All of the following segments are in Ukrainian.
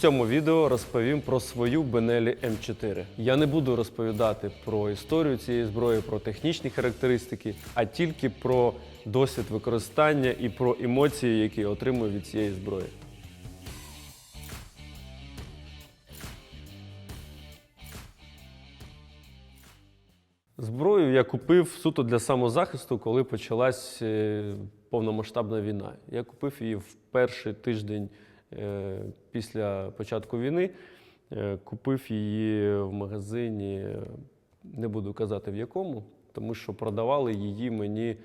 цьому відео розповім про свою Бенелі М4. Я не буду розповідати про історію цієї зброї, про технічні характеристики, а тільки про досвід використання і про емоції, які отримую від цієї зброї. Зброю я купив суто для самозахисту, коли почалась е, повномасштабна війна. Я купив її в перший тиждень після початку війни. Е, Купив її в магазині, е, не буду казати в якому, тому що продавали її мені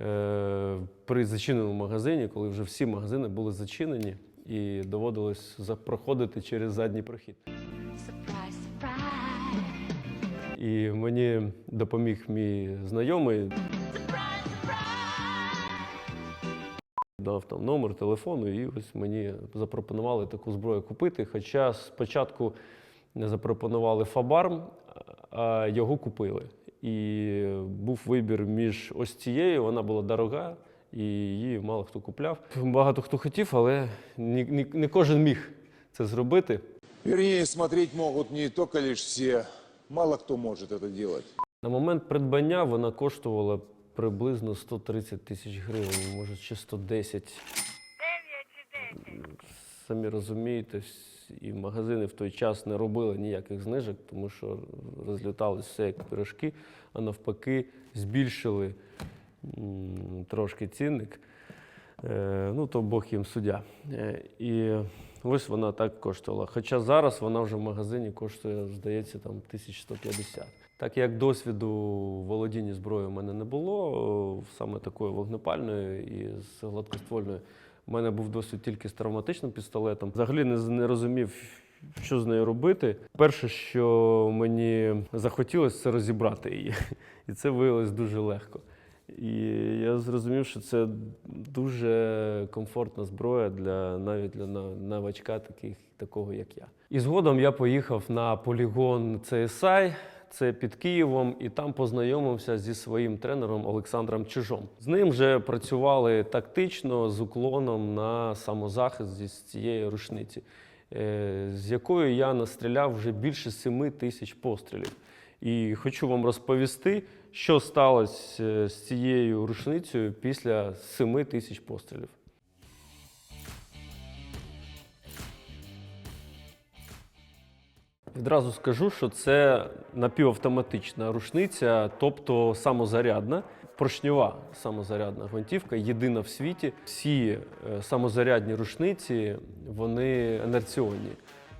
е, при зачиненому магазині, коли вже всі магазини були зачинені, і доводилось за- проходити через задній прохід. І мені допоміг мій знайомий, дав там номер телефону, і ось мені запропонували таку зброю купити. Хоча спочатку не запропонували Фабарм, а його купили. І був вибір між ось цією, вона була дорога, і її мало хто купляв. Багато хто хотів, але не, не, не кожен міг це зробити. Вернее, смотреть могут не только лишь все, мало кто может это делать. На момент придбання вона коштувала приблизно 130 тисяч гривень, може чи 110. Самі розумієте, і магазини в той час не робили ніяких знижок, тому що розліталось все як пирожки, а навпаки, збільшили трошки цінник. Е, ну, то Бог їм суддя. Е, і ось вона так коштувала. Хоча зараз вона вже в магазині коштує, здається, там 1150. Так як досвіду володіння зброєю в мене не було, саме такою вогнепальною і з гладкоствольною, у мене був досвід тільки з травматичним пістолетом. Взагалі не, розумів, що з нею робити. Перше, що мені захотілося, це розібрати її. І це виявилось дуже легко. І я зрозумів, що це дуже комфортна зброя для навіть для новачка, таких, такого як я. І згодом я поїхав на полігон CSI, це під Києвом, і там познайомився зі своїм тренером Олександром Чижом. З ним вже працювали тактично з уклоном на самозахист зі цієї рушниці, е, з якою я настріляв вже більше 7 тисяч пострілів. І хочу вам розповісти, що сталося е, з цією рушницею після 7 тисяч пострілів. Відразу скажу, що це напівавтоматична рушниця, тобто самозарядна, поршньова самозарядна гвинтівка, єдина в світі. Всі е, самозарядні рушниці вони інерційні,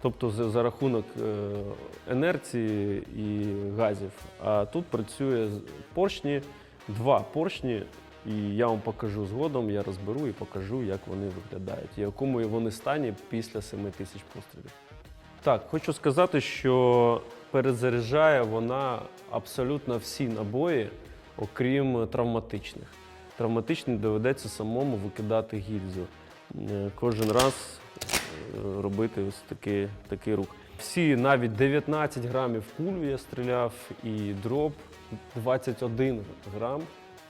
тобто за, рахунок е, інерції і газів. А тут працює поршні, два поршні. І я вам покажу згодом, я розберу і покажу, як вони виглядають, в якому вони стані після 7 тисяч пострілів. Так, хочу сказати, що перезаряджає вона абсолютно всі набої, окрім травматичних. Травматичні доведеться самому викидати гільзу. Е, Кожен раз е, робити ось такий, такий рух. Всі навіть 19 грамів кулю я стріляв, і дроп 21 грам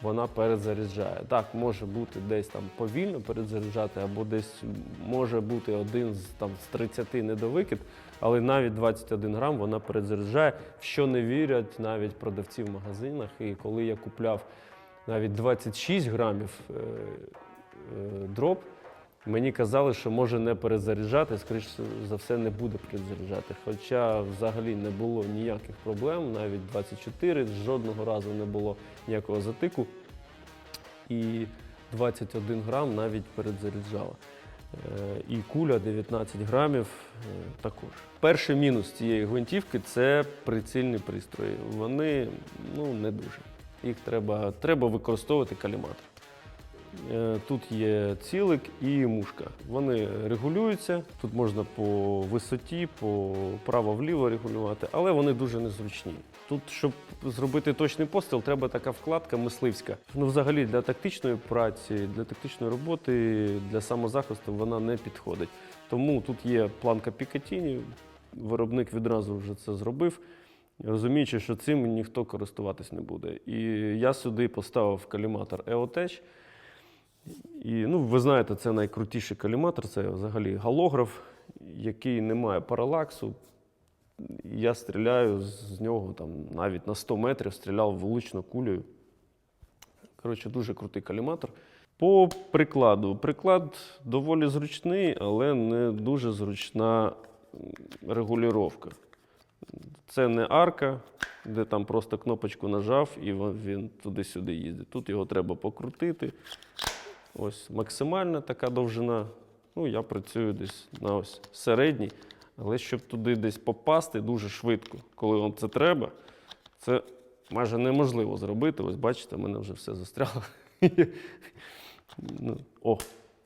вона перезаряджає. Так, може бути десь там повільно перезаряджати, або десь може бути один з там з 30 недовикид, але навіть 21 грам вона перезаряджає, в що не вірять навіть продавці в магазинах. І коли я купляв навіть 26 грамів е, е, дроп, мені казали, що може не перезаряджати, скоріше за все, не буде перезаряджати. Хоча взагалі не було ніяких проблем, навіть 24, жодного разу не було ніякого затику. І 21 грам навіть передзаряджала. Е, І куля 19 грамів е, також. Перший мінус цієї гвинтівки це прицільні пристрої. Вони ну, не дуже. Їх треба, треба використовувати каліматор. Е, Тут є цілик і мушка. Вони регулюються. Тут можна по висоті, по право-вліво регулювати, але вони дуже незручні. Тут, щоб зробити точний постріл, треба така вкладка мисливська. Ну, взагалі, для тактичної праці, для тактичної роботи, для самозахисту вона не підходить. Тому тут є планка Пікатіні. Виробник відразу вже це зробив розуміючи, що цим ніхто користуватись не буде. І я сюди поставив каліматор EOTech. І ну, ви знаєте, це найкрутіший каліматор, це взагалі галограф. який не має паралаксу. Я стріляю з нього там навіть на 100 метрів стріляв влучно кулею. Коротше, дуже крутий каліматор. По прикладу. Приклад доволі зручний, але не дуже зручна регулювання. Це не арка, де там просто кнопочку нажав і він туди-сюди їздить. Тут його треба покрутити. Ось максимальна така довжина. Ну, я працюю десь на ось середній. Але щоб туди десь попасти дуже швидко, коли вам це треба, це майже неможливо зробити. Ось бачите, в мене вже все застряло. ну, о,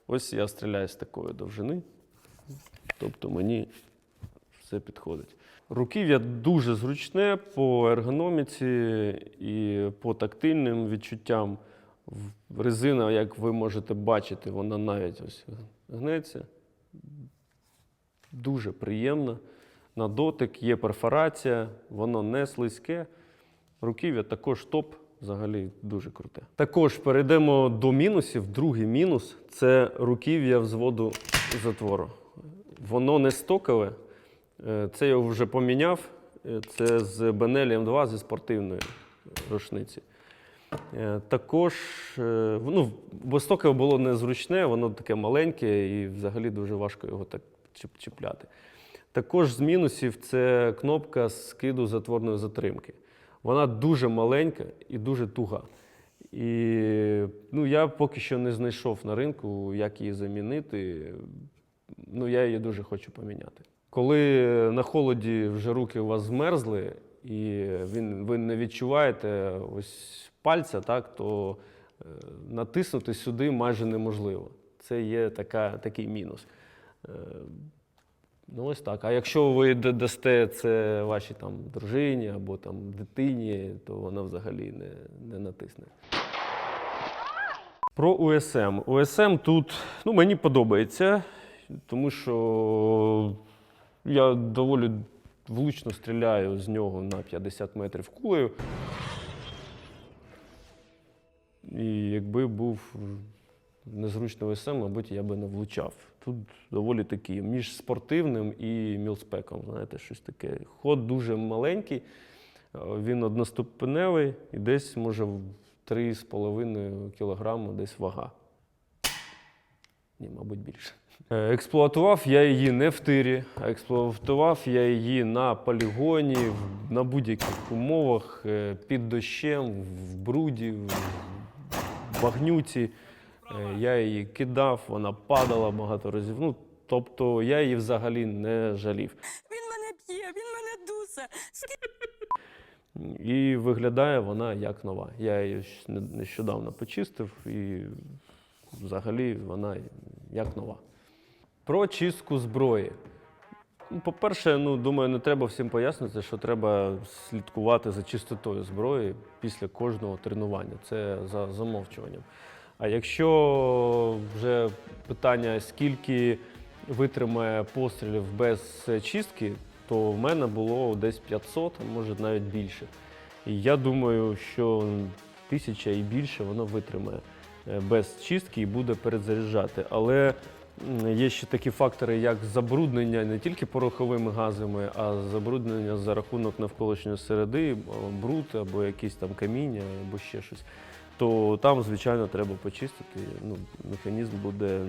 ось я стріляю з такої довжини. Тобто мені все підходить. Руків'я дуже зручне по ергономіці і по тактильним відчуттям. Резина, як ви можете бачити, вона навіть ось гнеться. Дуже приємна. На дотик є перфорація, воно не слизьке. Руків'я також топ, взагалі дуже круте. Також перейдемо до мінусів. Другий мінус це руків'я взводу затвору. Воно не стокове. Е, Це я вже поміняв. Е, Це з Бенелі М2 зі спортивної рушниці. Е, Також е, ну, бо стокове було незручне, воно таке маленьке і взагалі дуже важко його так чіпляти. Також з мінусів це кнопка скиду затворної затримки. Вона дуже маленька і дуже туга. І ну, я поки що не знайшов на ринку, як її замінити. Ну, я її дуже хочу поміняти. Коли на холоді вже руки у вас змерзли, і він, ви не відчуваєте ось пальця, так, то е, натиснути сюди майже неможливо. Це є така, такий мінус. Е, Ну, ось так. А якщо ви дасте це вашій там дружині або там дитині, то вона взагалі не, не натисне. Про УСМ. УСМ тут ну, мені подобається, тому що я доволі влучно стріляю з нього на 50 метрів кулею. І якби був незручний УСМ, мабуть, я би не влучав. Тут доволі такий між спортивним і мілспеком, знаєте, щось таке. Ход дуже маленький, він одноступеневий і десь, може, в 3,5 кг десь вага. Ні, мабуть, більше. Е, Експлуатував я її не в тирі, а експлуатував я її на полігоні, на будь-яких умовах, е, під дощем, в бруді, в багнюці. Е, Я її кидав, вона падала багато разів. Ну, тобто я її взагалі не жалів. Він мене п'є, він мене дусе. І виглядає вона як нова. Я її не- нещодавно почистив, і взагалі вона як нова. Про чистку зброї. Ну, По-перше, ну, думаю, не треба всім пояснити, що треба слідкувати за чистотою зброї після кожного тренування. Це за замовчуванням. А якщо вже питання, скільки витримає пострілів без чистки, то в мене було десь 500, а може навіть більше. І я думаю, що тисяча і більше воно витримає е, без чистки і буде перезаряджати. Але є ще такі фактори, як забруднення не тільки пороховими газами, а забруднення за рахунок навколишньої середи, бруд або якісь там каміння, або ще щось. То там, звичайно, треба почистити. Ну, механізм буде,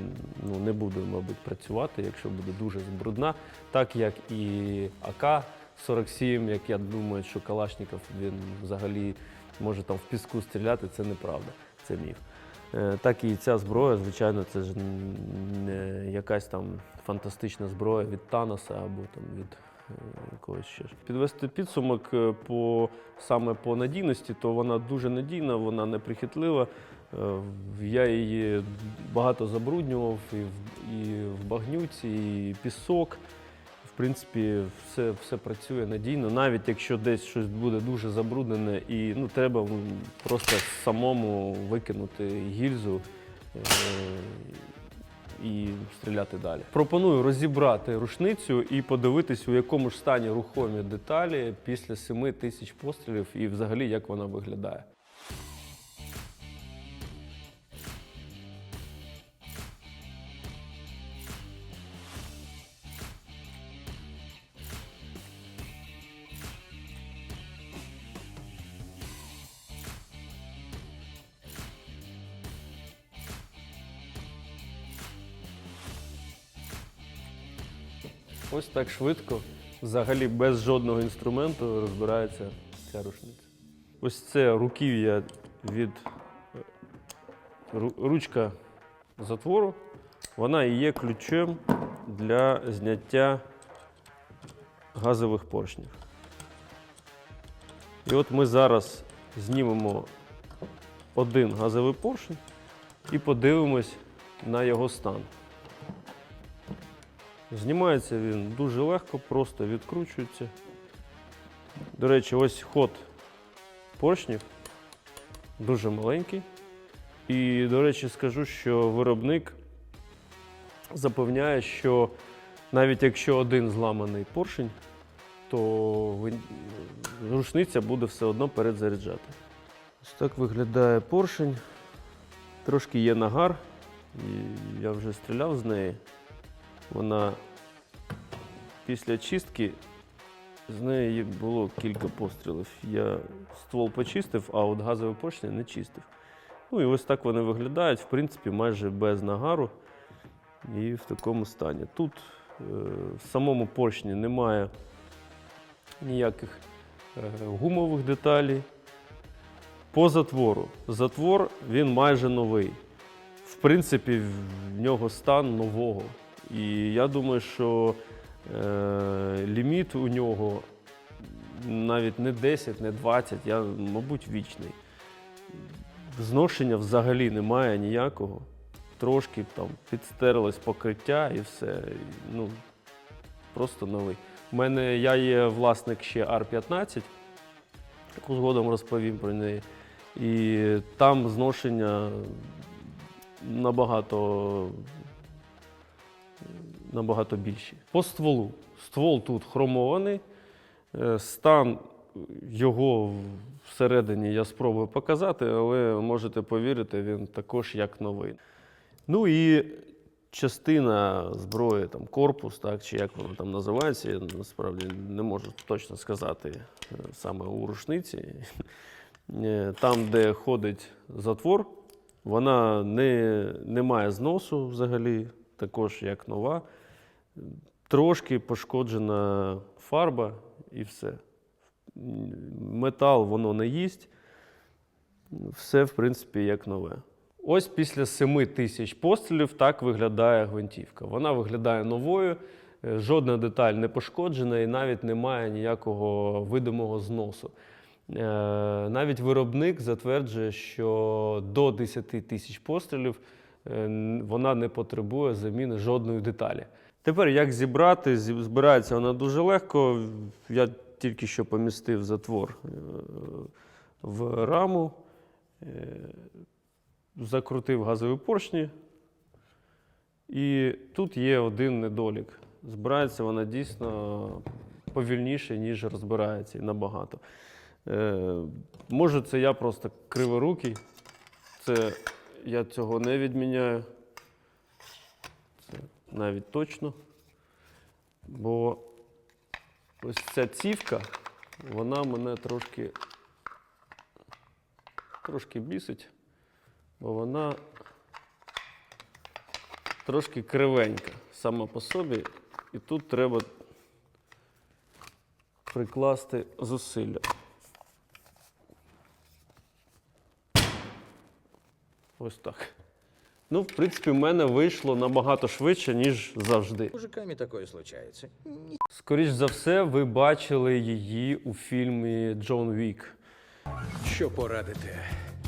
ну, не буде, мабуть, працювати, якщо буде дуже брудна, так як і АК-47, як я думаю, що Калашников він взагалі може там в піску стріляти, це неправда, це міф. Е, Так і ця зброя, звичайно, це ж не якась там фантастична зброя від Таноса або там від е, якогось ще. Підвести підсумок е, по саме по надійності, то вона дуже надійна, вона неприхитлива. Е, Я її багато забруднював і в, і в багнюці, і пісок. Принципі, все, все працює надійно, навіть якщо десь щось буде дуже забруднене, і ну, треба просто самому викинути гільзу е, і стріляти далі. Пропоную розібрати рушницю і подивитись, у якому ж стані рухомі деталі після 7 тисяч пострілів і взагалі як вона виглядає. Ось так швидко, взагалі без жодного інструменту розбирається ця рушниця. Ось це руків'я від е, ручка затвору. Вона і є ключем для зняття газових поршнів. І от ми зараз знімемо один газовий поршень і подивимось на його стан. Знімається він дуже легко, просто відкручується. До речі, ось ход поршнів дуже маленький. І, до речі, скажу, що виробник запевняє, що навіть якщо один зламаний поршень, то рушниця буде все одно передзаряджати. Ось так виглядає поршень. Трошки є нагар, і я вже стріляв з неї. Вона після чистки з неї було кілька пострілів. Я ствол почистив, а от газові поршні не чистив. Ну і ось так вони виглядають, в принципі, майже без нагару і в такому стані. Тут е, в самому поршні немає ніяких е, гумових деталей. По затвору. Затвор він майже новий. В принципі, в нього стан нового. І я думаю, що е, ліміт у нього навіть не 10, не 20, я, мабуть, вічний. Зношення взагалі немає ніякого. Трошки там підстерлось покриття і все. Ну, просто новий. У мене я є власник ще R15, яку згодом розповім про неї. І там зношення набагато, набагато більші. По стволу. Ствол тут хромований. Е, Стан його всередині я спробую показати, але можете повірити, він також як новий. Ну і частина зброї, там корпус, так, чи як воно там називається, я насправді не можу точно сказати е, саме у рушниці. Е, Там, де ходить затвор, вона не, не має зносу взагалі, також як нова. Трошки пошкоджена фарба і все. Метал воно не їсть. Все, в принципі, як нове. Ось після 7 тисяч пострілів так виглядає гвинтівка. Вона виглядає новою, е, жодна деталь не пошкоджена і навіть немає ніякого видимого зносу. Е, Навіть виробник затверджує, що до 10 тисяч пострілів е, вона не потребує заміни жодної деталі. Тепер як зібрати? Збирається вона дуже легко. Я тільки що помістив затвор е, в раму, е, закрутив газові поршні. І тут є один недолік. Збирається вона дійсно повільніше, ніж розбирається і набагато. Е, може, це я просто криворукий. Це я цього не відміняю. Навіть точно. Бо ось ця цівка, вона мене трошки, трошки бісить, бо вона трошки кривенька сама по собі, і тут треба прикласти зусилля. Ось так. Ну, в принципі, в мене вийшло набагато швидше, ніж завжди. Мужиками такое случается. Скоріш за все, ви бачили її у фільмі Джон Вік. Що порадити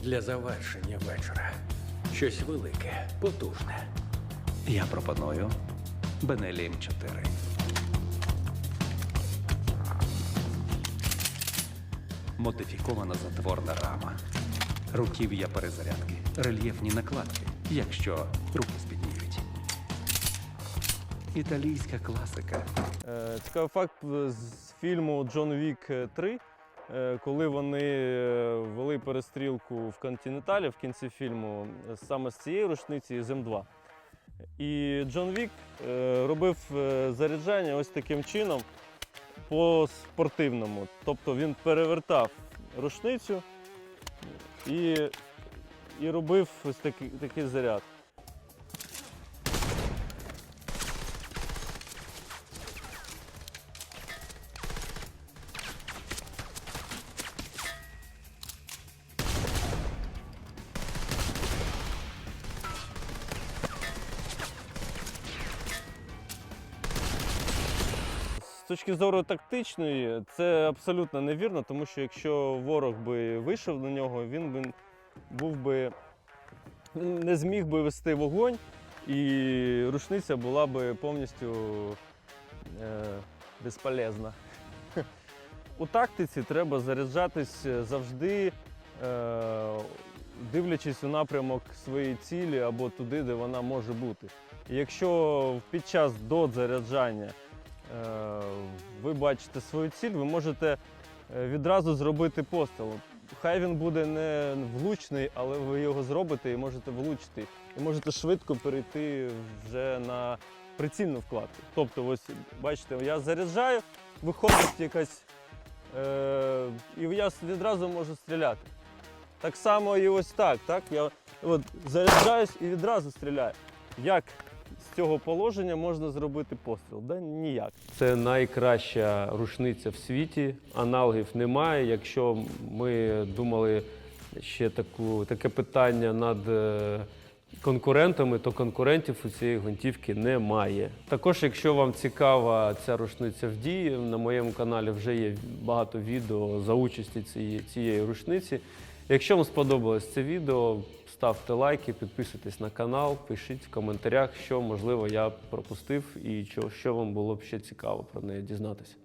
для завершення вечора? Щось велике, потужне. Я пропоную Бенелі М4. Модифікована затворна рама. Руків'я перезарядки. Рельєфні накладки, якщо руки спідніють. Італійська класика. Е, Цікавий факт е, з фільму Джон Вік 3, е, коли вони вели перестрілку в Континенталі в кінці фільму саме з цієї рушниці з М2. І Джон Вік робив заряджання ось таким чином по спортивному. Тобто він перевертав рушницю і, і робив ось такий, такий заряд. З точки зору тактичної, це абсолютно невірно, тому що якщо ворог би вийшов на нього, він би був би не зміг би вести вогонь, і рушниця була би повністю е, безполезна. У тактиці треба заряджатись завжди, е, дивлячись у напрямок своєї цілі або туди, де вона може бути. Якщо під час дозаряджання е, ви бачите свою ціль, ви можете е, відразу зробити постріл. Хай він буде не влучний, але ви його зробите і можете влучити. І можете швидко перейти вже на прицільну вкладку. Тобто, ось бачите, я заряджаю, виходить якась. Е, і я відразу можу стріляти. Так само і ось так. так? Я от, заряджаюсь і відразу стріляю. Як цього положення можна зробити постріл? Да ніяк. Це найкраща рушниця в світі, аналогів немає. Якщо ми думали ще таку, таке питання над е, конкурентами, то конкурентів у цієї гвинтівки немає. Також, якщо вам цікава ця рушниця в дії, на моєму каналі вже є багато відео за участі цієї, цієї рушниці. Якщо вам сподобалось це відео, ставте лайки, підписуйтесь на канал, пишіть в коментарях, що можливо я пропустив і що, вам було б ще цікаво про неї дізнатися.